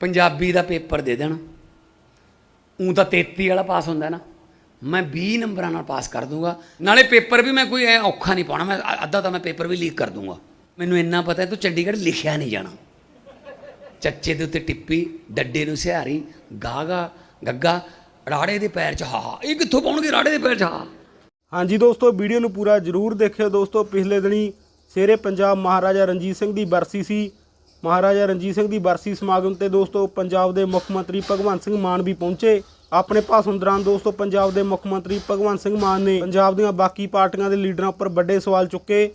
ਪੰਜਾਬੀ ਦਾ paper ਦੇ ਦੇਣ। ਉਂ ਤਾਂ 33 ਵਾਲਾ ਪਾਸ ਹੁੰਦਾ ਨਾ। ਮੈਂ 20 ਨੰਬਰਾਂ ਨਾਲ ਪਾਸ ਕਰ ਦੂੰਗਾ। ਨਾਲੇ ਪੇਪਰ ਵੀ ਮੈਂ ਕੋਈ ਐ ਔਖਾ ਨਹੀਂ ਪਾਉਣਾ। ਮੈਂ ਅੱਧਾ ਤਾਂ ਮੈਂ ਪੇਪਰ ਵੀ ਲੀਕ ਕਰ ਦੂੰਗਾ। ਮੈਨੂੰ ਇੰਨਾ ਪਤਾ ਤੂੰ ਚੰਡੀਗੜ੍ਹ ਲਿਖਿਆ ਨਹੀਂ ਜਾਣਾ। ਚੱਚੇ ਦੇ ਉੱਤੇ ਟਿੱਪੀ, ਡੱਡੇ ਨੂੰ ਸਿਹਾਰੀ, ਗਾਗਾ, ਗੱਗਾ, ਰਾੜੇ ਦੇ ਪੈਰ 'ਚ ਹਾ ਇਹ ਕਿੱਥੋਂ ਪਾਉਣਗੇ ਰਾੜੇ ਦੇ ਪੈਰ 'ਚ ਹਾ ਹਾਂਜੀ ਦੋਸਤੋ, ਵੀਡੀਓ ਨੂੰ ਪੂਰਾ ਜਰੂਰ ਦੇਖਿਓ। ਦੋਸਤੋ, ਪਿਛਲੇ ਦਿਨੀ ਸ਼ੇਰੇ ਪੰਜਾਬ ਮਹਾਰਾਜਾ ਰਣਜੀਤ ਸਿੰਘ ਦੀ ਬਰਸੀ ਸੀ। ਮਹਾਰਾਜਾ ਰਣਜੀਤ ਸਿੰਘ ਦੀ ਬਰਸੀ ਸਮਾਗਮ ਤੇ ਦੋਸਤੋ ਪੰਜਾਬ ਦੇ ਮੁੱਖ ਮੰਤਰੀ ਭਗਵੰਤ ਸਿੰਘ ਮਾਨ ਵੀ ਪਹੁੰਚੇ। ਆਪਣੇ ਭਾਸ਼ਣ ਦੌਰਾਨ ਦੋਸਤੋ ਪੰਜਾਬ ਦੇ ਮੁੱਖ ਮੰਤਰੀ ਭਗਵੰਤ ਸਿੰਘ ਮਾਨ ਨੇ ਪੰਜਾਬ ਦੀਆਂ ਬਾਕੀ ਪਾਰਟੀਆਂ ਦੇ ਲੀਡਰਾਂ ਉੱਪਰ ਵੱਡੇ ਸਵਾਲ ਚੁੱਕੇ।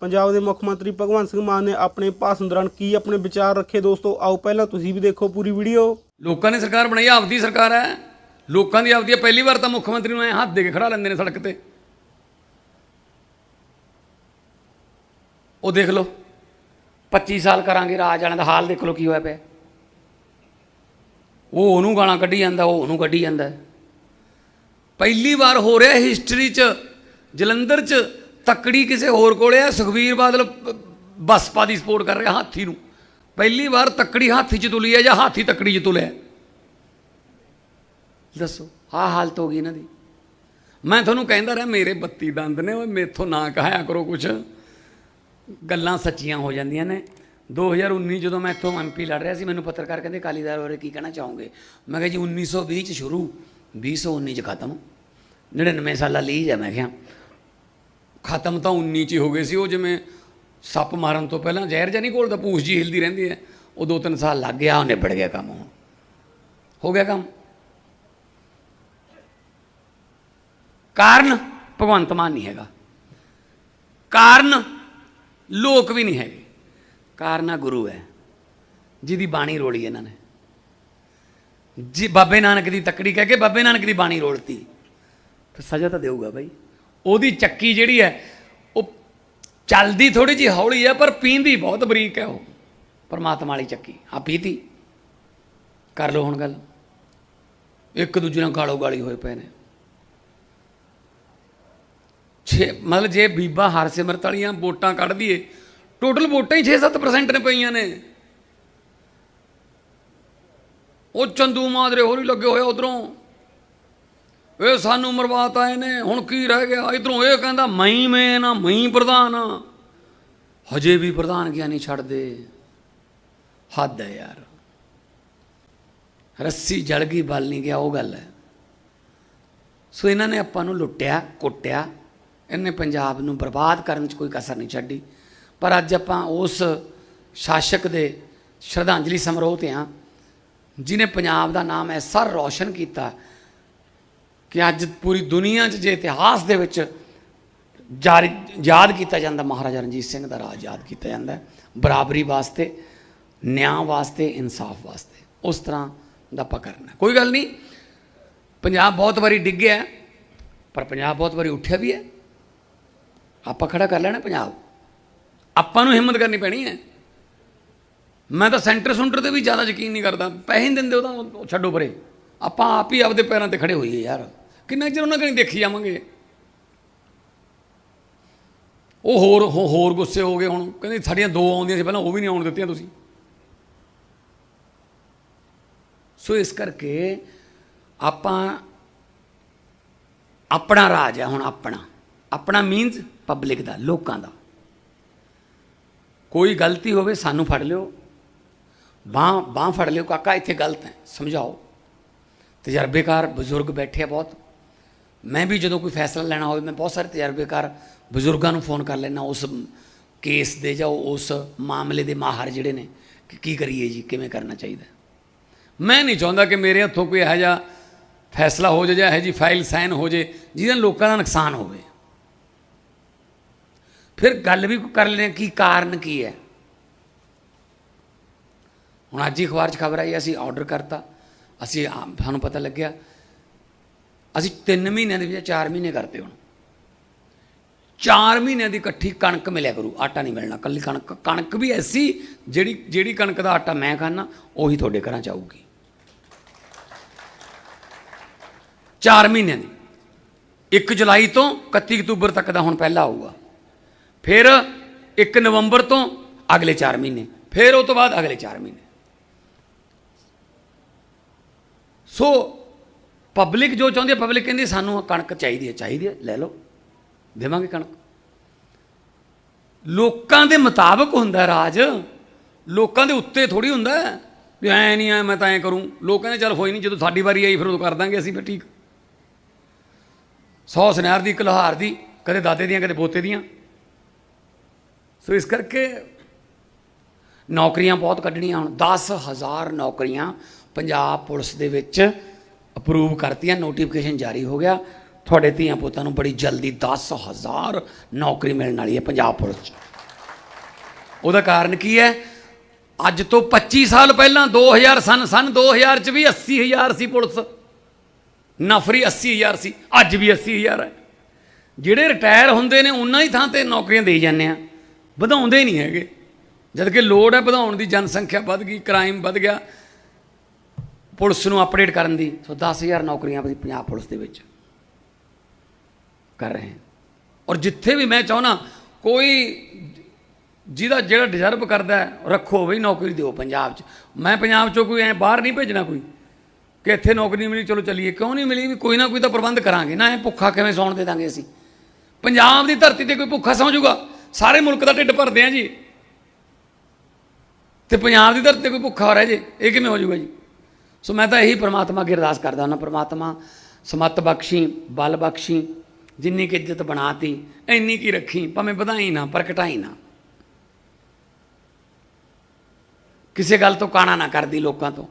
ਪੰਜਾਬ ਦੇ ਮੁੱਖ ਮੰਤਰੀ ਭਗਵੰਤ ਸਿੰਘ ਮਾਨ ਨੇ ਆਪਣੇ ਭਾਸ਼ਣ ਦੌਰਾਨ ਕੀ ਆਪਣੇ ਵਿਚਾਰ ਰੱਖੇ? ਦੋਸਤੋ, ਆਓ ਪਹਿਲਾਂ ਤੁਸੀਂ ਵੀ ਦੇਖੋ ਪੂਰੀ ਵੀਡੀਓ। ਲੋਕਾਂ ਨੇ ਸਰਕਾਰ ਬਣਾਈ, ਆਪਦੀ ਸਰਕਾਰ ਹੈ। ਲੋਕਾਂ ਦੀ ਆਪਦੀ ਹੈ। ਪਹਿਲੀ ਵਾਰ ਤਾਂ ਮੁੱਖ ਮੰਤਰੀ ਨੂੰ ਐ ਹੱਥ ਦੇ ਕੇ ਖੜਾ ਲੈਂਦੇ ਨੇ ਸੜਕ ਤੇ। ਉਹ ਦੇਖ ਲਓ। 25 ਸਾਲ ਕਰਾਂਗੇ ਰਾਜ ਵਾਲਿਆਂ ਦਾ ਹਾਲ ਦੇਖ ਲਓ ਕੀ ਹੋਇਆ ਪਿਆ। ਉਹ ਉਹਨੂੰ ਗਾਲਾਂ ਕੱਢੀ ਜਾਂਦਾ, ਉਹ ਉਹਨੂੰ ਕੱਢੀ ਜਾਂਦਾ। ਪਹਿਲੀ ਵਾਰ ਹੋ ਰਿਹਾ ਹਿਸਟਰੀ 'ਚ, ਜਲੰਧਰ 'ਚ ਤੱਕੜੀ ਕਿਸੇ ਹੋਰ ਕੋਲੇ ਆ, ਸੁਖਵੀਰ ਬਾਦਲ ਬਸਪਾ ਦੀ ਸਪੋਰਟ ਕਰ ਰਿਹਾ ਹਾਥੀ ਨੂੰ। ਪਹਿਲੀ ਵਾਰ ਤੱਕੜੀ ਹਾਥੀ 'ਚ ਤੁਲੀ ਹੈ ਜਾਂ ਹਾਥੀ ਤੱਕੜੀ 'ਚ ਤੁਲਿਆ। ਦੱਸੋ, ਆਹ ਹਾਲਤ ਹੋ ਗਈ ਇਹਨਾਂ ਦੀ। ਮੈਂ ਤੁਹਾਨੂੰ ਕਹਿੰਦਾ ਰਿਹਾ, ਮੇਰੇ 32 ਦੰਦ ਨੇ, ਓਏ ਮੇਥੋਂ ਨਾ ਕਹਾਇਆ ਕਰੋ ਕੁਛ। ਗੱਲਾਂ ਸੱਚੀਆਂ ਹੋ ਜਾਂਦੀਆਂ ਨੇ। 2019 ਜਦੋਂ ਮੈਂ ਇੱਥੋਂ ਐਮਪੀ ਲੜ ਰਿਹਾ ਸੀ, ਮੈਨੂੰ ਪੱਤਰਕਾਰ ਕਹਿੰਦੇ ਕਾਲੀਦਾਰ ਬਾਰੇ ਕੀ ਕਹਿਣਾ ਚਾਹੋਗੇ? ਮੈਂ ਕਿਹਾ, ਜੀ 1920 ਚ ਸ਼ੁਰੂ 2019 ਚ ਖਤਮ। 99 ਸਾਲਾ ਲੀਜ ਹੈ ਮੈਂ ਕਿਹਾ। ਖਤਮ ਤਾਂ 19 ਚ ਹੀ ਹੋ ਗਏ ਸੀ, ਉਹ ਜਿਵੇਂ ਸੱਪ ਮਾਰਨ ਤੋਂ ਪਹਿਲਾਂ ਜ਼ਹਿਰ ਜਾਂ ਨਹੀਂ ਘੋਲਦਾ ਪੂਛ ਜੀ ਹਿਲਦੀ ਰਹਿੰਦੀ ਹੈ। ਉਹ ਦੋ ਤਿੰਨ ਸਾਲ ਲੱਗ ਗਿਆ, ਉਹ ਨਿਬੜ ਗਿਆ ਕੰਮ ਹੁਣ। ਹੋ ਗਿਆ ਕੰਮ। ਕਾਰਨ ਭਗਵੰਤ ਮਾਨ ਨਹੀਂ ਹੈਗਾ। ਕਾਰਨ ਲੋਕ ਵੀ ਨਹੀਂ ਹੈਗੇ। ਕਾਰਨਾ ਗੁਰੂ ਹੈ, ਜਿਹਦੀ ਬਾਣੀ ਰੋਲੀ ਇਹਨਾਂ ਨੇ। ਜੀ, ਬਾਬੇ ਨਾਨਕ ਦੀ ਤੱਕੜੀ ਕਹਿ ਕੇ ਬਾਬੇ ਨਾਨਕ ਦੀ ਬਾਣੀ ਰੋਲਤੀ। ਤੇ ਸਜ਼ਾ ਤਾਂ ਦੇਊਗਾ ਬਾਈ। ਉਹਦੀ ਚੱਕੀ ਜਿਹੜੀ ਹੈ, ਉਹ ਚੱਲਦੀ ਥੋੜੀ ਜਿਹੀ ਹੌਲੀ ਹੈ, ਪਰ ਪੀਂਦੀ ਬਹੁਤ ਬਰੀਕ ਹੈ ਉਹ। ਪਰਮਾਤਮਾ ਵਾਲੀ ਚੱਕੀ ਆ ਪੀਤੀ। ਕਰ ਲਓ ਹੁਣ ਗੱਲ। ਇੱਕ ਦੂਜੇ ਨਾਲ ਗਾਲੋ ਗਾਲੀ ਹੋਏ ਪਏ ਨੇ। ਛੇ ਮਤਲਬ ਜੇ ਬੀਬਾ ਹਰਸਿਮਰਤ ਵਾਲੀਆਂ ਵੋਟਾਂ ਕੱਢ ਦਈਏ, ਟੋਟਲ ਵੋਟਾਂ ਹੀ 6-7% ਨੇ ਪਈਆਂ ਨੇ। ਉਹ ਚੰਦੂ ਮਾਦਰੇ ਹੋਰ ਹੀ ਲੱਗੇ ਹੋਏ ਉਧਰੋਂ। ਇਹ ਸਾਨੂੰ ਮਰਵਾਤਾ ਨੇ ਹੁਣ ਕੀ ਰਹਿ ਗਿਆ? ਇਧਰੋਂ ਇਹ ਕਹਿੰਦਾ ਮੈਂ ਮੈਂ ਨਾ ਮਈ ਪ੍ਰਧਾਨ ਆ। ਹਜੇ ਵੀ ਪ੍ਰਧਾਨ ਗਿਆ ਨਹੀਂ ਛੱਡਦੇ। ਹੱਦ ਹੈ ਯਾਰ। ਰੱਸੀ ਜਲ ਗਈ, ਬਲ ਨਹੀਂ ਗਿਆ, ਉਹ ਗੱਲ ਹੈ। ਸੋ ਇਹਨਾਂ ਨੇ ਆਪਾਂ ਨੂੰ ਲੁੱਟਿਆ, ਕੁੱਟਿਆ। ਇਹਨੇ ਪੰਜਾਬ ਨੂੰ ਬਰਬਾਦ ਕਰਨ 'ਚ ਕੋਈ ਕਸਰ ਨਹੀਂ ਛੱਡੀ। ਪਰ ਅੱਜ ਆਪਾਂ ਉਸ ਸ਼ਾਸਕ ਦੇ ਸ਼ਰਧਾਂਜਲੀ ਸਮਾਰੋਹ ਤੇ ਹਾਂ ਜਿਨੇ ਪੰਜਾਬ ਦਾ ਨਾਮ ਐਸਾ ਰੌਸ਼ਨ ਕੀਤਾ ਕਿ ਅੱਜ ਪੂਰੀ ਦੁਨੀਆ 'ਚ ਜੇ ਇਤਿਹਾਸ ਦੇ ਵਿੱਚ ਜਾਰੀ, ਯਾਦ ਕੀਤਾ ਜਾਂਦਾ, ਮਹਾਰਾਜਾ ਰਣਜੀਤ ਸਿੰਘ ਦਾ ਰਾਜ ਯਾਦ ਕੀਤਾ ਜਾਂਦਾ ਬਰਾਬਰੀ ਵਾਸਤੇ, ਨਿਆਂ ਵਾਸਤੇ, ਇਨਸਾਫ ਵਾਸਤੇ। ਉਸ ਤਰ੍ਹਾਂ ਦਾ ਆਪਾਂ ਕਰਨਾ ਕੋਈ ਗੱਲ ਨਹੀਂ, ਪੰਜਾਬ ਬਹੁਤ ਵਾਰੀ ਡਿੱਗਿਆ ਪਰ ਪੰਜਾਬ ਬਹੁਤ ਵਾਰੀ ਉੱਠਿਆ ਵੀ ਹੈ। ਆਪਾਂ ਖੜਾ ਕਰ ਲੈਣਾ ਪੰਜਾਬ। ਆਪਾਂ ਨੂੰ ਹਿੰਮਤ ਕਰਨੀ ਪੈਣੀ ਹੈ। ਮੈਂ ਤਾਂ ਸੈਂਟਰ ਸੁੰਟਰ ਤੇ ਵੀ ਜ਼ਿਆਦਾ ਯਕੀਨ ਨਹੀਂ ਕਰਦਾ। ਪੈਸੇ ਨਹੀਂ ਦਿੰਦੇ ਉਹਦਾ ਉਹ ਛੱਡੋ ਪਰੇ ਆਪਾਂ ਆਪ ਹੀ ਆਪਦੇ ਪੈਰਾਂ ਤੇ ਖੜੇ ਹੋਈਏ ਯਾਰ। ਕਿੰਨਾ ਚਿਰ ਉਹਨਾਂ ਕਣੀ ਦੇਖੀ ਜਾਵਾਂਗੇ? ਉਹ ਹੋਰ ਹੋ- ਹੋਰ ਗੁੱਸੇ ਹੋ ਗਏ ਹੁਣ। ਕਹਿੰਦੇ ਸਾਡੀਆਂ ਦੋ ਆਉਂਦੀਆਂ ਸੀ, ਪਹਿਲਾਂ ਉਹ ਵੀ ਨਹੀਂ ਆਉਣ ਦਿੱਤੀਆਂ ਤੁਸੀਂ। ਸੋ ਇਸ ਕਰਕੇ ਆਪਾਂ ਆਪਣਾ ਰਾਜ ਹੈ ਹੁਣ ਆਪਣਾ। ਆਪਣਾ ਮੀਨਸ ਪਬਲਿਕ ਦਾ, ਲੋਕਾਂ ਦਾ। ਕੋਈ ਗਲਤੀ ਹੋਵੇ ਸਾਨੂੰ ਫੜ ਲਿਓ। ਬਾਹ ਬਾਹ ਫੜ ਲਿਓ, ਕਾਕਾ, ਇੱਥੇ ਗਲਤ ਹੈ, ਸਮਝਾਓ। ਤਜਰਬੇਕਾਰ ਬਜ਼ੁਰਗ ਬੈਠੇ ਆ ਬਹੁਤ। ਮੈਂ ਵੀ ਜਦੋਂ ਕੋਈ ਫੈਸਲਾ ਲੈਣਾ ਹੋਵੇ, ਮੈਂ ਬਹੁਤ ਸਾਰੇ ਤਜਰਬੇਕਾਰ ਬਜ਼ੁਰਗਾਂ ਨੂੰ ਫੋਨ ਕਰ ਲੈਣਾ ਉਸ ਕੇਸ ਦੇ ਜਾਂ ਉਸ ਮਾਮਲੇ ਦੇ ਮਾਹਰ ਜਿਹੜੇ ਨੇ, ਕਿ ਕੀ ਕਰੀਏ ਜੀ, ਕਿਵੇਂ ਕਰਨਾ ਚਾਹੀਦਾ ਮੈਂ ਨਹੀਂ ਚਾਹੁੰਦਾ ਕਿ ਮੇਰੇ ਹੱਥੋਂ ਕੋਈ ਇਹੋ ਜਿਹਾ ਫੈਸਲਾ ਹੋ ਜਾਏ ਜਾਂ ਇਹੋ ਜੀ ਫਾਈਲ ਸਾਈਨ ਹੋ ਜੇ ਜਿਹਦੇ ਨਾਲ ਲੋਕਾਂ ਦਾ ਨੁਕਸਾਨ ਹੋਵੇ। ਫਿਰ ਗੱਲ ਵੀ ਕਰ ਲੈਣੇ ਕੀ ਕਾਰਨ ਕੀ ਹੈ। ਹੁਣ ਅੱਜ ਹੀ ਅਖਬਾਰ 'ਚ ਖਬਰ ਆਈ, ਅਸੀਂ ਆਰਡਰ ਕਰਤਾ। ਅਸੀਂ ਸਾਨੂੰ ਪਤਾ ਲੱਗਿਆ, ਅਸੀਂ 3 ਮਹੀਨਿਆਂ ਦੇ ਵਿੱਚ 4 ਮਹੀਨੇ ਕਰਤੇ ਹੁਣ। 4 ਮਹੀਨਿਆਂ ਦੀ ਇਕੱਠੀ ਕਣਕ ਮਿਲਿਆ ਕਰੂ, ਆਟਾ ਨਹੀਂ ਮਿਲਣਾ, ਕੱਲੀ ਕਣਕ ਕਣਕ ਵੀ ਐਸੀ ਜਿਹੜੀ ਜਿਹੜੀ ਕਣਕ ਦਾ ਆਟਾ ਮੈਂ ਖਾਣਾ ਉਹੀ ਤੁਹਾਡੇ ਘਰਾਂ ਚ ਆਊਗੀ। 4 ਮਹੀਨਿਆਂ ਦੀ। 1 ਜੁਲਾਈ ਤੋਂ 31 ਅਕਤੂਬਰ ਤੱਕ ਦਾ ਹੁਣ ਪਹਿਲਾ ਆਊਗਾ। ਫਿਰ 1 ਨਵੰਬਰ ਤੋਂ ਅਗਲੇ 4 ਮਹੀਨੇ, ਫਿਰ ਉਹ ਤੋਂ ਬਾਅਦ ਅਗਲੇ 4 ਮਹੀਨੇ। ਸੋ ਪਬਲਿਕ ਜੋ ਚਾਹੁੰਦੀ ਹੈ ਪਬਲਿਕ ਕਹਿੰਦੀ ਸਾਨੂੰ ਕਣਕ ਚਾਹੀਦੀ ਹੈ ਚਾਹੀਦੀ ਹੈ, ਲੈ ਲਓ, ਦੇਵਾਂਗੇ ਕਣਕ। ਲੋਕਾਂ ਦੇ ਮੁਤਾਬਕ ਹੁੰਦਾ ਰਾਜ, ਲੋਕਾਂ ਦੇ ਉੱਤੇ ਥੋੜੀ ਹੁੰਦਾ ਵੀ ਐ ਨਹੀਂ ਐ, ਮੈਂ ਤਾਂ ਐ ਕਰੂੰ। ਲੋਕ ਕਹਿੰਦੇ, ਚੱਲ ਹੋਈ ਨਹੀਂ, ਜਦੋਂ ਸਾਡੀ ਵਾਰੀ ਆਈ, ਫਿਰ ਉਦੋਂ ਕਰ ਦਾਂਗੇ ਅਸੀਂ, ਫਿਰ ਠੀਕ। ਸੌ ਸੁਨਿਆਰ ਦੀ ਕਲਹਾਰ ਦੀ, ਕਦੇ ਦਾਦੇ ਦੀਆਂ, ਕਦੇ ਪੋਤੇ ਦੀਆਂ। ਸੋ ਇਸ ਕਰਕੇ ਨੌਕਰੀਆਂ ਬਹੁਤ ਕੱਢਣੀਆਂ ਹੁਣ। 10000 ਨੌਕਰੀਆਂ ਪੰਜਾਬ ਪੁਲਿਸ ਦੇ ਵਿੱਚ ਅਪਰੂਵ ਕਰਤੀਆਂ। ਨੋਟੀਫਿਕੇਸ਼ਨ ਜਾਰੀ ਹੋ ਗਿਆ। ਤੁਹਾਡੇ ਧੀਆਂ ਪੁੱਤਾਂ ਨੂੰ ਬੜੀ ਜਲਦੀ 10000 ਨੌਕਰੀ ਮਿਲਣ ਵਾਲੀ ਹੈ ਪੰਜਾਬ ਪੁਲਿਸ 'ਚ। ਉਹਦਾ ਕਾਰਨ ਕੀ ਹੈ? ਅੱਜ ਤੋਂ 25 ਸਾਲ ਪਹਿਲਾਂ 2000 ਸਨ ਸਨ 2000 ਚ ਵੀ 80000 ਸੀ ਪੁਲਿਸ। ਨਫਰੀ 80000 ਸੀ, ਅੱਜ ਵੀ 80000 ਹੈ। ਜਿਹੜੇ ਰਿਟਾਇਰ ਹੁੰਦੇ ਨੇ, ਉਹਨਾਂ ਹੀ ਥਾਂ ਤੇ ਨੌਕਰੀਆਂ ਦੇਈ ਜਾਂਦੇ ਆ। ਵਧਾਉਂਦੇ ਨਹੀਂ ਹੈਗੇ। ਜਦ ਕਿ ਲੋੜ ਹੈ ਵਧਾਉਣ ਦੀ, ਜਨਸੰਖਿਆ ਵੱਧ ਗਈ ਕ੍ਰਾਈਮ ਵੱਧ ਗਿਆ। ਪੁਲਿਸ ਨੂੰ ਅਪਡੇਟ ਕਰਨ ਦੀ। ਸੋ 10000 ਨੌਕਰੀਆਂ ਅਸੀਂ ਪੰਜਾਬ ਪੁਲਿਸ ਦੇ ਵਿੱਚ ਕਰ ਰਹੇ ਹਾਂ। ਔਰ ਜਿੱਥੇ ਵੀ ਮੈਂ ਚਾਹਣਾ ਕੋਈ ਜਿਹਦਾ ਜਿਹੜਾ ਡਿਜ਼ਰਵ ਕਰਦਾ ਰੱਖੋ ਬਈ ਨੌਕਰੀ ਦਿਓ ਪੰਜਾਬ 'ਚ। ਮੈਂ ਪੰਜਾਬ 'ਚੋਂ ਕੋਈ ਐ ਬਾਹਰ ਨਹੀਂ ਭੇਜਣਾ ਕੋਈ, ਕਿ ਇੱਥੇ ਨੌਕਰੀ ਨਹੀਂ ਮਿਲੀ, ਚਲੋ ਚੱਲੀਏ। ਕਿਉਂ ਨਹੀਂ ਮਿਲੀ? ਵੀ ਕੋਈ ਨਾ ਕੋਈ ਤਾਂ ਪ੍ਰਬੰਧ ਕਰਾਂਗੇ। ਨਾ ਇਹ ਭੁੱਖਾ ਕਿਵੇਂ ਸੌਣ ਦੇ ਦਾਂਗੇ ਅਸੀਂ? ਪੰਜਾਬ ਦੀ ਧਰਤੀ ਤੇ ਕੋਈ ਭੁੱਖਾ ਸੌਂ ਜਾਊਗਾ? ਸਾਰੇ ਮੁਲਕ ਦਾ ਢਿੱਡ ਭਰਦੇ ਆ ਜੀ। ਤੇ ਪੰਜਾਬ ਦੀ ਧਰਤੀ ਤੇ ਕੋਈ ਭੁੱਖਾ ਹੋ ਰਿਹਾ ਜੇ, ਇਹ ਕਿਵੇਂ ਹੋ ਜਾਊਗਾ ਜੀ? ਸੋ ਮੈਂ ਤਾਂ ਇਹੀ ਪ੍ਰਮਾਤਮਾ ਅੱਗੇ ਅਰਦਾਸ ਕਰਦਾ ਹਾਂ ਪ੍ਰਮਾਤਮਾ, ਸਮਤ ਬਖਸ਼ੀ, ਬਲ ਬਖਸ਼ੀ, ਜਿੰਨੀ ਕਿ ਇੱਜ਼ਤ ਬਣਾਤੀ, ਇੰਨੀ ਕੀ ਰੱਖੀ, ਭਾਵੇਂ ਵਧਾਈ ਨਾ ਪਰ ਘਟਾਈ ਨਾ। ਕਿਸੇ ਗੱਲ ਤੋਂ ਕਾਣਾ ਨਾ ਕਰਦੀ ਲੋਕਾਂ ਤੋਂ।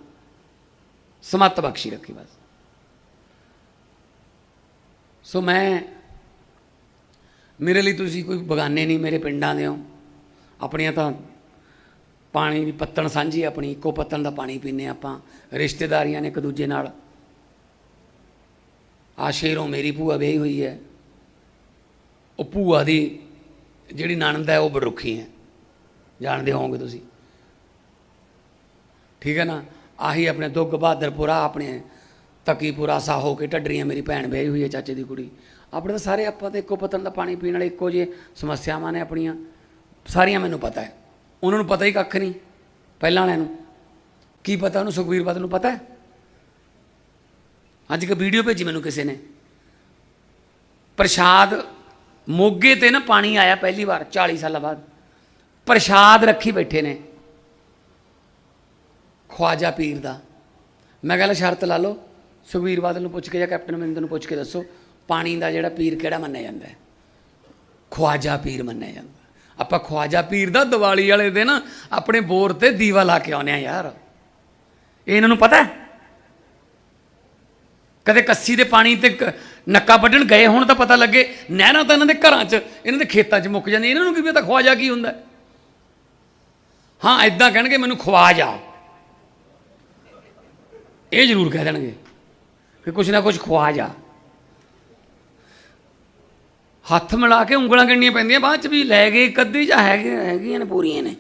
ਸਮਤ ਬਖਸ਼ੀ ਰੱਖੀ ਬਸ। ਸੋ ਮੈਂ ਮੇਰੇ ਲਈ ਤੁਸੀਂ ਕੋਈ ਬਗਾਨੇ ਨਹੀਂ, ਮੇਰੇ ਪਿੰਡਾਂ ਦੇ ਹੋ। ਆਪਣੀਆਂ ਤਾਂ ਪਾਣੀ ਦੀ ਪੱਤਣ ਸਾਂਝੀ ਆਪਣੀ, ਇੱਕੋ ਪੱਤਣ ਦਾ ਪਾਣੀ ਪੀਨੇ ਆਪਾਂ, ਰਿਸ਼ਤੇਦਾਰੀਆਂ ਨੇ ਇੱਕ ਦੂਜੇ ਨਾਲ। ਆ ਸ਼ੇਰੋਂ ਮੇਰੀ ਭੂਆ ਵਿਆਹੀ ਹੋਈ ਹੈ। ਉਹ ਭੂਆ ਦੀ ਜਿਹੜੀ ਨਣਦ ਹੈ, ਉਹ ਬਰੁੱਖੀ ਹੈ। ਜਾਣਦੇ ਹੋਵੋਗੇ ਤੁਸੀਂ। ਠੀਕ ਹੈ ਨਾ? ਆਹੀ ਆਪਣੇ ਦੁੱਗ ਬਹਾਦਰਪੁਰਾ, ਆਪਣੇ ਤਕੀਪੁਰਾ ਸਾਹੋ ਕੇ ਢੱਡਰੀਆਂ ਮੇਰੀ ਭੈਣ ਵਿਆਹੀ ਹੋਈ ਹੈ, ਚਾਚੇ ਦੀ ਕੁੜੀ। ਆਪਣੇ ਤਾਂ ਸਾਰੇ ਆਪਾਂ ਤੇ ਇੱਕੋ ਪਤਨ ਦਾ ਪਾਣੀ ਪੀਣ ਵਾਲੇ ਇੱਕੋ ਜਿਹੇ ਸਮੱਸਿਆਵਾਂ ਨੇ ਆਪਣੀਆਂ। ਸਾਰੀਆਂ ਮੈਨੂੰ ਪਤਾ ਹੈ। ਉਹਨਾਂ ਨੂੰ ਪਤਾ ਹੀ ਕੱਖ ਨਹੀਂ, ਪਹਿਲਾਂ ਵਾਲਿਆਂ ਨੂੰ। ਕੀ ਪਤਾ ਉਹਨੂੰ ਸੁਖਬੀਰ ਬਾਦਲ ਨੂੰ ਪਤਾ ਹੈ? ਅੱਜ ਇੱਕ ਵੀਡੀਓ ਭੇਜੀ ਮੈਨੂੰ ਕਿਸੇ ਨੇ। ਪ੍ਰਸ਼ਾਦ ਮੋਗੇ ਤੇ ਨਾ ਪਾਣੀ ਆਇਆ ਪਹਿਲੀ ਵਾਰ 40 ਸਾਲਾਂ ਬਾਅਦ। ਪ੍ਰਸ਼ਾਦ ਰੱਖੀ ਬੈਠੇ ਨੇ। ਖਵਾਜਾ ਪੀਰ ਦਾ। ਮੈਂ ਕਹਿੰਦਾ ਸ਼ਰਤ ਲਾ ਲਓ। ਸੁਖਬੀਰ ਬਾਦਲ ਨੂੰ ਪੁੱਛ ਕੇ ਜਾਂ ਕੈਪਟਨ ਅਮਰਿੰਦਰ ਨੂੰ ਪੁੱਛ ਕੇ ਦੱਸੋ। ਪਾਣੀ ਦਾ ਜਿਹੜਾ ਪੀਰ ਕਿਹੜਾ ਮੰਨਿਆ ਜਾਂਦਾ ਹੈ? ਖਵਾਜਾ ਪੀਰ ਮੰਨਿਆ ਜਾਂਦਾ ਆਪਾਂ ਖਵਾਜਾ ਪੀਰ ਦਾ ਦੀਵਾਲੀ ਵਾਲੇ ਦਿਨ ਆਪਣੇ ਬੋਰ ਤੇ ਦੀਵਾ ਲਾ ਕੇ ਆਉਂਦੇ ਆ ਯਾਰ। ਇਹ ਇਹਨਾਂ ਨੂੰ ਪਤਾ ਕਦੇ ਕੱਸੀ ਦੇ ਪਾਣੀ ਤੇ ਕ- ਨੱਕਾ ਵੱਢਣ ਗਏ ਹੁਣ ਤਾਂ ਪਤਾ ਲੱਗੇ, ਨਹਿਰਾਂ ਤਾਂ ਇਹਨਾਂ ਦੇ ਘਰਾਂ 'ਚ, ਇਹਨਾਂ ਦੇ ਖੇਤਾਂ 'ਚ ਮੁੱਕ ਜਾਂਦੀਆਂ। ਇਹਨਾਂ ਨੂੰ ਕੀ ਪਤਾ ਖਵਾਜਾ ਕੀ ਹੁੰਦਾ ਹਾਂ? ਐਦਾਂ ਕਹਿਣਗੇ ਮੈਨੂੰ ਖਵਾ ਜਾ ਇਹ ਜ਼ਰੂਰ ਕਹਿ ਦੇਣਗੇ ਕਿ ਕੁਛ ਨਾ ਕੁਛ ਖਵਾ ਜਾ ਹੱਥ ਮਿਲਾ ਕੇ ਉਂਗਲਾਂ ਗਿਣਨੀਆਂ ਪੈਂਦੀਆਂ, ਬਾਅਦ ਚ ਵੀ ਲੈ ਗਏ ਕੱਦੀ ਜਾਂ ਹੈਗੇ, ਹੈਗੀਆਂ ਨੇ ਪੂਰੀਆਂ ਨੇ।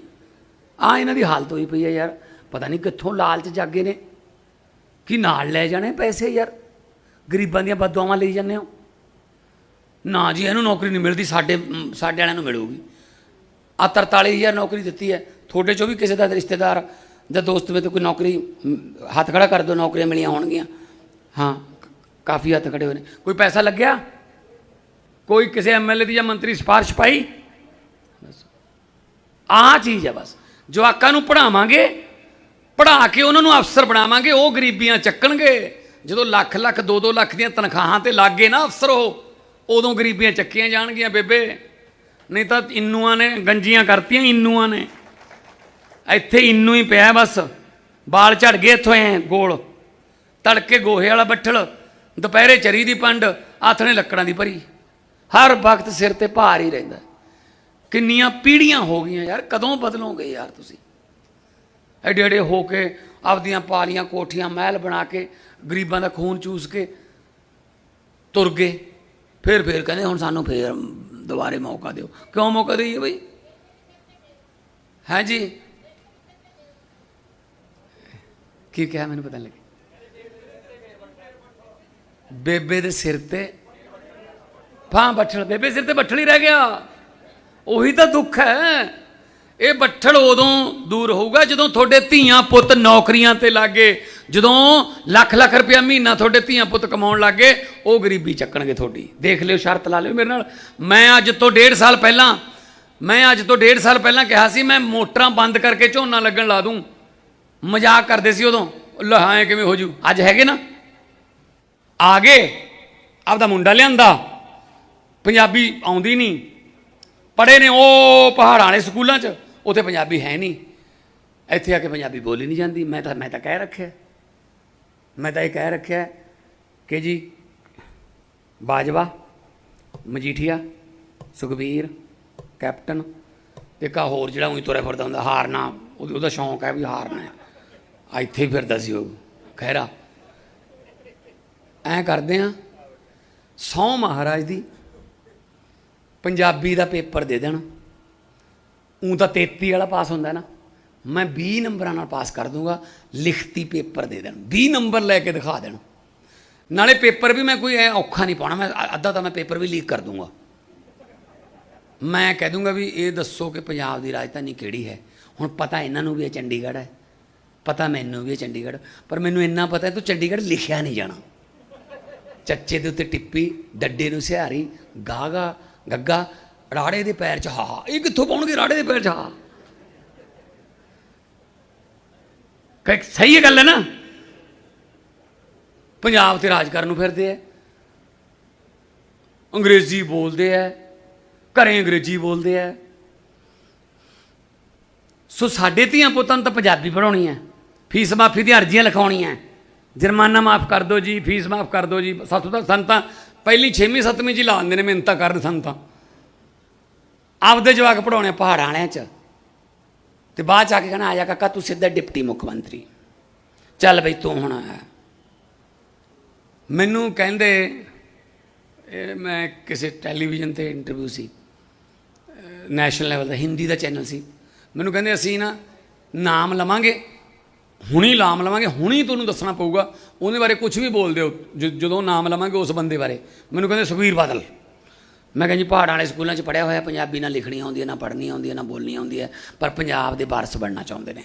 ਆ ਇਹਨਾਂ ਦੀ ਹਾਲਤ ਹੋਈ ਪਈ ਹੈ ਯਾਰ, ਪਤਾ ਨਹੀਂ ਕਿੱਥੋਂ ਲਾਲਚ ਜਾਗੇ ਨੇ। ਕਿ ਨਾਲ ਲੈ ਜਾਣੇ ਪੈਸੇ ਯਾਰ? ਗਰੀਬਾਂ ਦੀਆਂ ਬਦਦੁਆਵਾਂ ਲਈ ਜਾਂਦੇ ਹੋ। ਨਾ ਜੀ, ਇਹਨੂੰ ਨੌਕਰੀ ਨਹੀਂ ਮਿਲਦੀ, ਸਾਡੇ ਸਾਡੇ ਵਾਲਿਆਂ ਨੂੰ ਮਿਲੂਗੀ। ਆ 43000 ਨੌਕਰੀ ਦਿੱਤੀ ਹੈ। ਤੁਹਾਡੇ ਚੋਂ ਵੀ ਕਿਸੇ ਦਾ ਰਿਸ਼ਤੇਦਾਰ ਜਾਂ ਦੋਸਤ ਵਿੱਚ ਕੋਈ ਨੌਕਰੀ, ਹੱਥ ਖੜਾ ਕਰ ਦਿਓ ਨੌਕਰੀਆਂ ਮਿਲੀਆਂ ਹੋਣਗੀਆਂ। ਹਾਂ, ਕਾਫੀ ਹੱਥ ਖੜੇ ਹੋਏ ਨੇ। ਕੋਈ ਪੈਸਾ ਲੱਗਿਆ? ਕੋਈ ਕਿਸੇ ਐਮਐਲਏ ਦੀ ਜਾਂ ਮੰਤਰੀ ਸਿਫਾਰਿਸ਼ ਪਾਈ ਆ ਚੀਜ਼ ਹੈ ਬਸ ਜਵਾਕਾਂ ਨੂੰ ਪੜਾਵਾਂਗੇ ਪੜਾ ਕੇ ਉਹਨਾਂ ਨੂੰ ਅਫਸਰ ਬਣਾਵਾਂਗੇ ਉਹ ਗਰੀਬੀਆਂ ਚੱਕਣਗੇ ਜਦੋਂ ਲੱਖ ਲੱਖ 2-2 ਲੱਖ ਦੀਆਂ ਤਨਖਾਹਾਂ ਤੇ ਲੱਗੇ ਨਾ ਅਫਸਰ ਉਹ ਉਦੋਂ ਗਰੀਬੀਆਂ ਚੱਕੀਆਂ ਜਾਣਗੀਆਂ ਬੇਬੇ ਨਹੀਂ ਤਾਂ ਇੰਨੂਆਂ ਨੇ ਗੰਜੀਆਂ ਕਰਤੀਆਂ ਇੰਨੂਆਂ ਨੇ ਇੱਥੇ ਇੰਨੂ ਹੀ ਪਿਆ ਬਸ ਬਾਲ ਝੜ ਗਏ ਇੱਥੋਂ ਐ ਗੋਲ ਤੜਕੇ ਗੋਹੇ ਵਾਲਾ ਬੱਠਲ ਦੁਪਹਿਰੇ ਚਰੀ ਦੀ ਪੰਡ ਆਥਣੇ ਲੱਕੜਾਂ ਦੀ ਭਰੀ ਹਰ ਵਕਤ ਸਿਰ ਤੇ ਭਾਰ ਹੀ ਰਹਿੰਦਾ। ਕਿੰਨੀਆਂ ਪੀੜੀਆਂ ਹੋ ਗਈਆਂ ਯਾਰ, ਕਦੋਂ ਬਦਲੋਗੇ ਯਾਰ ਤੁਸੀਂ? ਐਡੇ ਐਡੇ ਹੋ ਕੇ ਆਪਦੀਆਂ ਪਾਲੀਆਂ ਕੋਠੀਆਂ ਮਹਿਲ ਬਣਾ ਕੇ, ਗਰੀਬਾਂ ਦਾ ਖੂਨ ਚੂਸ ਕੇ ਤੁਰ ਗਏ। ਫਿਰ ਫਿਰ ਕਹਿੰਦੇ ਹੁਣ ਸਾਨੂੰ ਫੇਰ ਦੁਬਾਰੇ ਮੌਕਾ ਦਿਓ। ਕਿਉਂ ਮੌਕਾ ਦਈਏ ਬਈ? ਹੈ ਜੀ? ਕੀ ਕਿਹਾ ਮੈਨੂੰ ਪਤਾ ਨਹੀਂ ਲੱਗਿਆ। ਬੇਬੇ ਦੇ ਸਿਰ ਤੇ ਫਾਂ ਬੱਠਲ, ਬੇਬੇ ਸਿਰ ਤੇ ਬੱਠਲ ਹੀ ਰਹਿ ਗਿਆ। ਉਹੀ ਤਾਂ ਦੁੱਖ ਹੈ। ਇਹ ਬੱਠਲ ਉਦੋਂ ਦੂਰ ਹੋਊਗਾ ਜਦੋਂ ਤੁਹਾਡੇ ਧੀਆਂ ਪੁੱਤ ਨੌਕਰੀਆਂ ਤੇ ਲੱਗੇ, ਜਦੋਂ ਲੱਖ ਲੱਖ ਰੁਪਇਆ ਮਹੀਨਾ ਤੁਹਾਡੇ ਧੀਆਂ ਪੁੱਤ ਕਮਾਉਣ ਲੱਗੇ, ਉਹ ਗਰੀਬੀ ਚੱਕਣਗੇ ਤੁਹਾਡੀ। ਦੇਖ ਲਿਓ, ਸ਼ਰਤ ਲਾ ਲਿਓ ਮੇਰੇ ਨਾਲ। ਮੈਂ ਅੱਜ ਤੋਂ ਡੇਢ ਸਾਲ ਪਹਿਲਾਂ, ਮੈਂ ਅੱਜ ਤੋਂ ਡੇਢ ਸਾਲ ਪਹਿਲਾਂ ਕਿਹਾ ਸੀ, ਮੈਂ ਮੋਟਰਾਂ ਬੰਦ ਕਰਕੇ ਝੋਨਾ ਲੱਗਣ ਲਾ ਦੂੰ। ਮਜ਼ਾਕ ਕਰਦੇ ਸੀ ਉਦੋਂ। ਲਹਾਏ ਕਿਵੇਂ ਹੋ ਜੂ? ਅੱਜ ਹੈਗੇ ਨਾ? ਆ ਗਏ। ਆਪਦਾ ਮੁੰਡਾ ਲਿਆਂਦਾ। ਪੰਜਾਬੀ ਆਉਂਦੀ ਨਹੀਂ। ਪੜੇ ਨੇ ਉਹ ਪਹਾੜਾਂ ਵਾਲੇ ਸਕੂਲਾਂ 'ਚ, ਉੱਥੇ ਪੰਜਾਬੀ ਹੈ ਨਹੀਂ। ਇੱਥੇ ਆ ਕੇ ਪੰਜਾਬੀ ਬੋਲੀ ਨਹੀਂ ਜਾਂਦੀ। ਮੈਂ ਤਾਂ ਮੈਂ ਤਾਂ ਕਹਿ ਰੱਖਿਆ। ਮੈਂ ਤਾਂ ਇਹ ਕਹਿ ਰੱਖਿਆ ਕਿ ਜੀ, ਬਾਜਵਾ, ਮਜੀਠੀਆ, ਸੁਖਬੀਰ, ਕੈਪਟਨ ਤੇ ਕਾ ਹੋਰ ਜਿਹੜਾ ਉਹੀ ਤੁਰਿਆ ਫਿਰਦਾ ਹੁੰਦਾ, ਹਾਰਨਾ। ਉਹਦਾ ਉਹਦਾ ਸ਼ੌਂਕ ਹੈ ਵੀ ਹਾਰਨਾ ਆ ਇੱਥੇ ਹੀ ਫਿਰਦਾ ਸੀ ਉਹ। ਖਹਿਰਾ। ਐਂ ਕਰਦੇ ਆ, ਸੌ ਮਹਾਰਾਜ ਦੀ ਪੰਜਾਬੀ ਦਾ ਪੇਪਰ ਦੇ ਦੇਣ। ਉਂ ਤਾਂ 33 ਵਾਲਾ ਪਾਸ ਹੁੰਦਾ ਨਾ। ਮੈਂ 20 ਨੰਬਰਾਂ ਨਾਲ ਪਾਸ ਕਰ ਦੂੰਗਾ, ਲਿਖਤੀ ਪੇਪਰ ਦੇ ਦੇਣ। 20 ਨੰਬਰ ਲੈ ਕੇ ਦਿਖਾ ਦੇਣ। ਨਾਲੇ ਪੇਪਰ ਵੀ ਮੈਂ ਕੋਈ ਐ ਔਖਾ ਨਹੀਂ ਪਾਉਣਾ, ਮੈਂ ਅ- ਅੱਧਾ ਤਾਂ ਮੈਂ ਪੇਪਰ ਵੀ ਲੀਕ ਕਰ ਦੂੰਗਾ। ਮੈਂ ਕਹਿ ਦੂੰਗਾ ਵੀ ਇਹ ਦੱਸੋ ਕਿ ਪੰਜਾਬ ਦੀ ਰਾਜਧਾਨੀ ਕਿਹੜੀ ਹੈ? ਹੁਣ ਪਤਾ ਇਹਨਾਂ ਨੂੰ ਵੀ ਇਹ ਚੰਡੀਗੜ੍ਹ ਹੈ। ਪਤਾ ਮੈਨੂੰ ਵੀ ਇਹ ਚੰਡੀਗੜ੍ਹ। ਪਰ ਮੈਨੂੰ ਇੰਨਾ ਪਤਾ ਹੈ ਤੂੰ ਚੰਡੀਗੜ੍ਹ ਲਿਖਿਆ ਨਹੀਂ ਜਾਣਾ। ਚੱਚੇ ਦੇ ਉੱਤੇ ਟਿੱਪੀ, ਡੱਡੇ ਨੂੰ ਸਿਹਾਰੀ ਗਾਗਾ ਗੱਗਾ ਰਾੜੇ ਦੇ ਪੈਰ 'ਚ ਹਾ ਇਹ ਕਿੱਥੋਂ ਪਾਉਣਗੇ ਰਾੜੇ ਦੇ ਪੈਰ 'ਚ ਹਾ ਕਿ ਸਹੀ ਹੈ ਗੱਲ ਹੈ ਨਾ। ਪੰਜਾਬ ਤੇ ਰਾਜ ਕਰਨ ਨੂੰ ਫਿਰਦੇ ਐ ਅੰਗਰੇਜ਼ੀ ਬੋਲਦੇ ਐ ਘਰੇ ਅੰਗਰੇਜ਼ੀ ਬੋਲਦੇ ਐ ਸੋ ਸਾਡੇ ਧੀਆਂ ਪੁੱਤਾਂ ਨੂੰ ਤਾਂ ਪੰਜਾਬੀ ਪੜਾਉਣੀ ਐ ਫੀਸ ਮਾਫੀ ਦੀਆਂ ਅਰਜ਼ੀਆਂ ਲਿਖਾਉਣੀਆਂ ਜੁਰਮਾਨਾ ਮਾਫ ਕਰ ਦਿਓ ਜੀ, ਫੀਸ ਮਾਫ ਕਰ ਦਿਓ ਜੀ। ਸਾਥੋਂ ਤਾਂ ਸੰਤਾਂ ਪਹਿਲੀ 6ਵੀਂ 7ਵੀਂ ਚ ਹੀ ਲਾ ਦਿੰਦੇ ਨੇ ਮਿਹਨਤਾਂ ਕਰਨ ਸਾਨੂੰ ਤਾਂ ਆਪਦੇ ਜਵਾਕ ਪੜਾਉਣੇ ਪਹਾੜਾਂ ਵਾਲਿਆਂ ਚ। ਤੇ ਬਾਅਦ ਚ ਆ ਕੇ ਕਹਿਣਾ, ਆ ਜਾ ਕਾਕਾ, ਤੂੰ ਸਿੱਧਾ ਡਿਪਟੀ ਮੁੱਖ ਮੰਤਰੀ। ਚੱਲ ਬਈ, ਤੂੰ ਹੁਣ ਆਇਆ ਮੈਨੂੰ ਕਹਿੰਦੇ, ਇਹ ਮੈਂ ਕਿਸੇ ਟੈਲੀਵਿਜ਼ਨ ਤੇ ਇੰਟਰਵਿਊ ਸੀ। ਨੈਸ਼ਨਲ ਲੈਵਲ ਦਾ, ਹਿੰਦੀ ਦਾ ਚੈਨਲ ਸੀ। ਮੈਨੂੰ ਕਹਿੰਦੇ, ਅਸੀਂ ਨਾ ਨਾਮ ਲਵਾਂਗੇ। ਹੁਣੀ ਲਾਮ ਲਵਾਂਗੇ, ਹੁਣੀ ਤੁਹਾਨੂੰ ਦੱਸਣਾ ਪਊਗਾ। ਉਹਦੇ ਬਾਰੇ ਕੁਝ ਵੀ ਬੋਲ ਦਿਓ ਜਦੋਂ ਨਾਮ ਲਵਾਂਗੇ ਉਸ ਬੰਦੇ ਬਾਰੇ। ਮੈਨੂੰ ਕਹਿੰਦੇ ਸੁਖਬੀਰ ਬਾਦਲ। ਮੈਂ ਕਹਿੰਦਾ ਜੀ, ਪਹਾੜਾਂ ਵਾਲੇ ਸਕੂਲਾਂ 'ਚ ਪੜਿਆ ਹੋਇਆ, ਪੰਜਾਬੀ ਨਾ ਲਿਖਣੀ ਆਉਂਦੀ ਹੈ ਨਾ ਪੜ੍ਹਨੀ ਆਉਂਦੀ ਹੈ ਨਾ ਬੋਲਣੀ ਆਉਂਦੀ ਹੈ ਪਰ ਪੰਜਾਬ ਦੇ ਵਾਰਸ ਬਣਨਾ ਚਾਹੁੰਦੇ ਨੇ।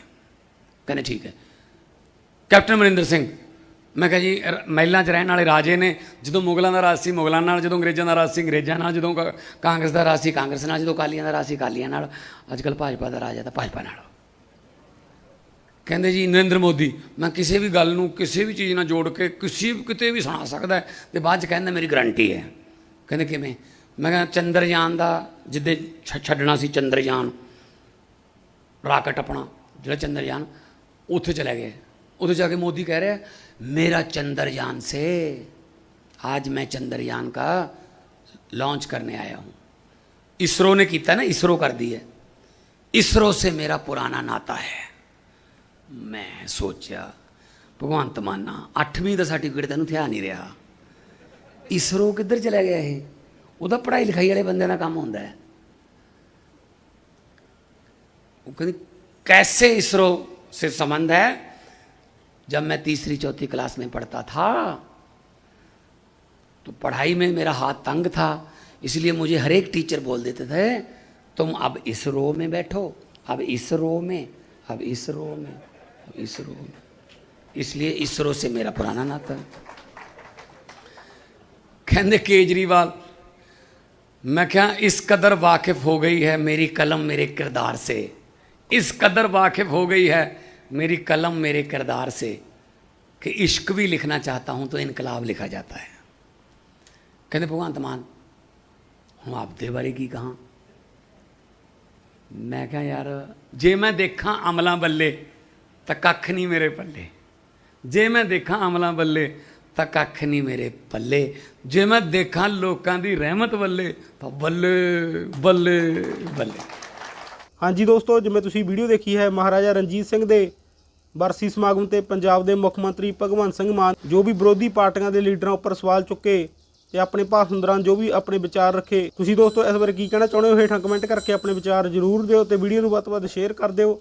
ਕਹਿੰਦੇ ਠੀਕ ਹੈ। ਕੈਪਟਨ ਅਮਰਿੰਦਰ ਸਿੰਘ, ਮੈਂ ਕਿਹਾ ਜੀ, ਰ- ਮਹਿਲਾਂ 'ਚ ਰਹਿਣ ਵਾਲੇ ਰਾਜੇ ਨੇ, ਜਦੋਂ ਮੁਗਲਾਂ ਦਾ ਰਾਜ ਸੀ, ਮੁਗਲਾਂ ਨਾਲ ਜਦੋਂ ਅੰਗਰੇਜ਼ਾਂ ਦਾ ਰਾਜ ਸੀ, ਅੰਗਰੇਜ਼ਾਂ ਨਾਲ ਜਦੋਂ ਕ- ਕਾਂਗਰਸ ਦਾ ਰਾਜ ਸੀ, ਕਾਂਗਰਸ ਨਾਲ ਜਦੋਂ ਅਕਾਲੀਆਂ ਦਾ ਰਾਜ ਸੀ, ਅਕਾਲੀਆਂ ਨਾਲ। ਅੱਜ ਕੱਲ੍ਹ ਭਾਜਪਾ ਦਾ ਰਾਜ ਹੈ ਤਾਂ ਭਾਜਪਾ ਨਾਲ। ਕਹਿੰਦੇ ਜੀ ਨਰਿੰਦਰ ਮੋਦੀ ਮੈਂ ਕਿਸੇ ਵੀ ਗੱਲ ਨੂੰ ਕਿਸੇ ਵੀ ਚੀਜ਼ ਨਾਲ ਜੋੜ ਕੇ ਕਿਸੇ ਵੀ ਕਿਤੇ ਵੀ ਸੁਣਾ ਸਕਦਾ ਹੈ ਤੇ ਬਾਅਦ ਚ ਕਹਿੰਦਾ ਮੇਰੀ ਗਰੰਟੀ ਹੈ ਕਹਿੰਦੇ ਕਿਵੇਂ ਮੈਂ ਕਿਹਾ ਚੰਦਰਯਾਨ ਦਾ ਜਿੱਦੇ ਛ- ਛੱਡਣਾ ਸੀ ਚੰਦਰਯਾਨ ਰਾਕਟ ਆਪਣਾ ਜਿਹੜਾ ਚੰਦਰਯਾਨ ਉੱਥੇ ਚਲੇ ਗਏ ਉੱਥੇ ਜਾ ਕੇ ਮੋਦੀ ਕਹਿ ਰਿਹਾ मेरा चंद्रयान से आज मैं चंद्रयान का लॉन्च करने आया हूं इसरो ने किया ना इसरो कर दी है इसरो से मेरा पुराना नाता है ਮੈਂ ਸੋਚਿਆ ਭਗਵੰਤ ਮਾਨਾ 8ਵੀਂ ਦਾ ਸਰਟੀਫਿਕੇਟ ਤੈਨੂੰ ਥਿਆ ਨਹੀਂ ਰਿਹਾ ਇਸਰੋ ਕਿੱਧਰ ਚਲਾ ਗਿਆ ਇਹ ਉਹਦਾ ਪੜ੍ਹਾਈ ਲਿਖਾਈ ਵਾਲੇ ਬੰਦਿਆਂ ਦਾ ਕੰਮ ਹੁੰਦਾ ਹੈ वो कहती कैसे इसरो से संबंध है जब मैं तीसरी चौथी क्लास में पढ़ता था तो पढ़ाई में मेरा हाथ तंग था इसलिए मुझे हर एक टीचर बोल देते थे तुम अब इसरो में बैठो अब इसरो में अब इसरो में अब इसरो। इसलिए इसरो से मेरा पुराना नाता है। कहते केजरीवाल, मैं क्या इस कदर वाकिफ हो गई है मेरी कलम मेरे किरदार से? इस कदर वाकिफ हो गई है मेरी कलम मेरे किरदार से कि इश्क भी लिखना चाहता हूँ तो इनकलाब लिखा जाता है। कहते, भगवान तमान, हूँ आप दे बारे की कहाँ? मैं क्या यार, जे मैं देखा अमला बल्ले ਤਾਂ ਕੱਖ ਨਹੀਂ ਮੇਰੇ ਪੱਲੇ। ਜੇ ਮੈਂ ਦੇਖਾਂ ਅਮਲਾਂ ਬੱਲੇ, ਤਾਂ ਕੱਖ ਨਹੀਂ ਮੇਰੇ ਪੱਲੇ। ਜੇ ਮੈਂ ਦੇਖਾਂ ਲੋਕਾਂ ਦੀ ਰਹਿਮਤ ਵੱਲੇ ਤਾਂ ਬੱਲੇ ਬੱਲੇ ਬੱਲੇ। ਹਾਂਜੀ ਦੋਸਤੋ, ਜਿਵੇਂ ਤੁਸੀਂ ਵੀਡੀਓ ਦੇਖੀ ਹੈ, ਮਹਾਰਾਜਾ ਰਣਜੀਤ ਸਿੰਘ ਦੇ ਬਰਸੀ ਸਮਾਗਮ ਤੇ ਪੰਜਾਬ ਦੇ ਮੁੱਖ ਮੰਤਰੀ ਭਗਵੰਤ ਸਿੰਘ ਮਾਨ, ਜੋ ਵੀ ਵਿਰੋਧੀ ਪਾਰਟੀਆਂ ਦੇ ਲੀਡਰਾਂ ਉੱਪਰ ਸਵਾਲ ਚੁੱਕੇ ਤੇ ਆਪਣੇ ਭਾਸ਼ਣ ਦੌਰਾਨ ਜੋ ਵੀ ਆਪਣੇ ਵਿਚਾਰ ਰੱਖੇ, ਤੁਸੀਂ ਦੋਸਤੋ ਇਸ ਬਾਰੇ ਕੀ ਕਹਿਣਾ ਚਾਹੁੰਦੇ ਹੋ? ਹੇਠਾਂ ਕਮੈਂਟ ਕਰਕੇ ਆਪਣੇ ਵਿਚਾਰ ਜ਼ਰੂਰ ਦਿਓ ਤੇ ਵੀਡੀਓ ਨੂੰ ਵੱਧ ਤੋਂ ਵੱਧ ਸ਼ੇਅਰ ਕਰ ਦਿਓ।